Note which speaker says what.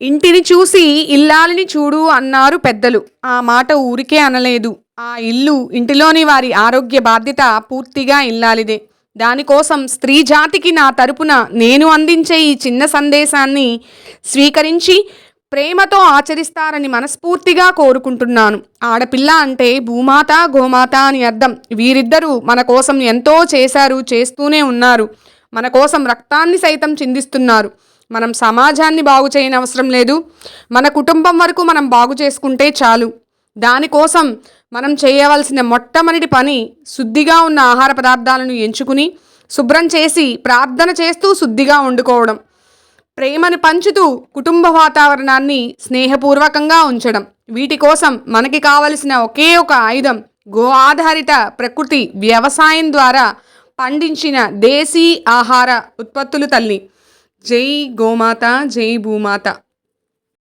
Speaker 1: ఇంటిని చూసి ఇల్లాలిని చూడు అన్నారు పెద్దలు. ఆ మాట ఊరికే అనలేదు. ఆ ఇల్లు ఇంటిలోని వారి ఆరోగ్య బాధ్యత పూర్తిగా ఇల్లాలిదే. దానికోసం స్త్రీ జాతికి నా తరపున నేను అందించే ఈ చిన్న సందేశాన్ని స్వీకరించి ప్రేమతో ఆచరిస్తారని మనస్ఫూర్తిగా కోరుకుంటున్నాను. ఆడపిల్ల అంటే భూమాత గోమాత అని అర్థం. వీరిద్దరూ మన కోసం ఎంతో చేశారు చేస్తూనే ఉన్నారు. మన కోసం రక్తాన్ని సైతం చిందిస్తున్నారు. మనం సమాజాన్ని బాగు చేయని అవసరం లేదు. మన కుటుంబం వరకు మనం బాగు చేసుకుంటే చాలు. దానికోసం మనం చేయవలసిన మొట్టమొదటి పని శుద్ధిగా ఉన్న ఆహార పదార్థాలను ఎంచుకుని శుభ్రం చేసి ప్రార్థన చేస్తూ శుద్ధిగా వండుకోవడం. ప్రేమను పంచుతూ కుటుంబ వాతావరణాన్ని స్నేహపూర్వకంగా ఉంచడం. వీటి కోసం మనకి కావలసిన ఒకే ఒక ఆయుధం గో ఆధారిత ప్రకృతి వ్యవసాయం ద్వారా పండించిన దేశీ ఆహార ఉత్పత్తులు తల్లి. జై గోమాత జై భూమాత.